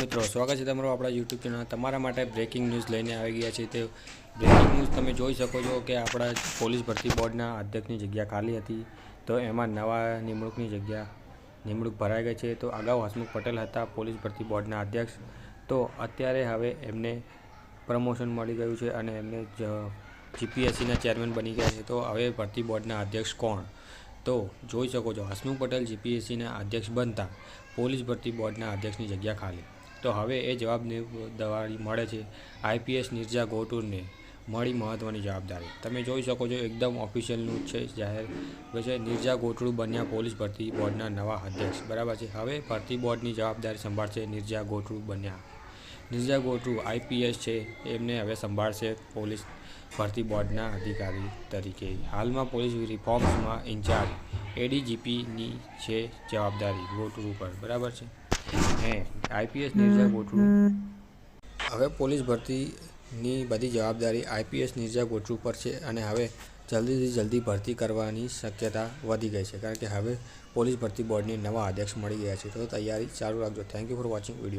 મિત્રો, સ્વાગત છે તમારું આપણા યુટ્યુબ ચેનલ તમારા માટે બ્રેકિંગ ન્યૂઝ લઈને આવી ગયા છે તે બ્રેકિંગ ન્યૂઝ તમે જોઈ શકો છો કે આપણા પોલીસ ભરતી બોર્ડના અધ્યક્ષની જગ્યા ખાલી હતી, તો એમાં નવા નિમણૂકની જગ્યા, નિમણૂક ભરાઈ ગઈ છે. તો અગાઉ હસમુખ પટેલ હતા પોલીસ ભરતી બોર્ડના અધ્યક્ષ, તો અત્યારે હવે એમને પ્રમોશન મળી ગયું છે અને એમને જીપીએસસીના ચેરમેન બની ગયા છે. તો હવે ભરતી બોર્ડના અધ્યક્ષ કોણ? તો જોઈ શકો છો, હસમુખ પટેલ જીપીએસસીના અધ્યક્ષ બનતા, પોલીસ ભરતી બોર્ડના અધ્યક્ષની જગ્યા ખાલી. તો હવે એ જવાબદારી મળે છે આઈપીએસ નિર્જા ગોટુરને મળી મહત્ત્વની જવાબદારી. તમે જોઈ શકો છો એકદમ ઓફિશિયલનું છે, જાહેર છે. નિર્જા ગોટડુ બન્યા પોલીસ ભરતી બોર્ડના નવા અધ્યક્ષ. બરાબર છે? હવે ભરતી બોર્ડની જવાબદારી સંભાળશે નિર્જા ગોટડુ બન્યા. નિર્જા ગોટરુ આઈપીએસ છે, એમને હવે સંભાળશે પોલીસ ભરતી બોર્ડના અધિકારી તરીકે. હાલમાં પોલીસ રિફોર્મ્સમાં ઇન્ચાર્જ એડીજીપીની છે જવાબદારી ગોટરુ પર બરાબર છે? હે આઈપીએસ નિર્જા ગોઠવું. હવે પોલીસ ભરતીની બધી જવાબદારી આઈપીએસ નિર્જા ગોઠવું પર છે અને હવે જલ્દીથી જલ્દી ભરતી કરવાની શક્યતા વધી ગઈ છે. કારણ કે હવે પોલીસ ભરતી બોર્ડની નવા અધ્યક્ષ મળી ગયા છે. તો તૈયારી ચાલુ રાખજો. Thank you for watching video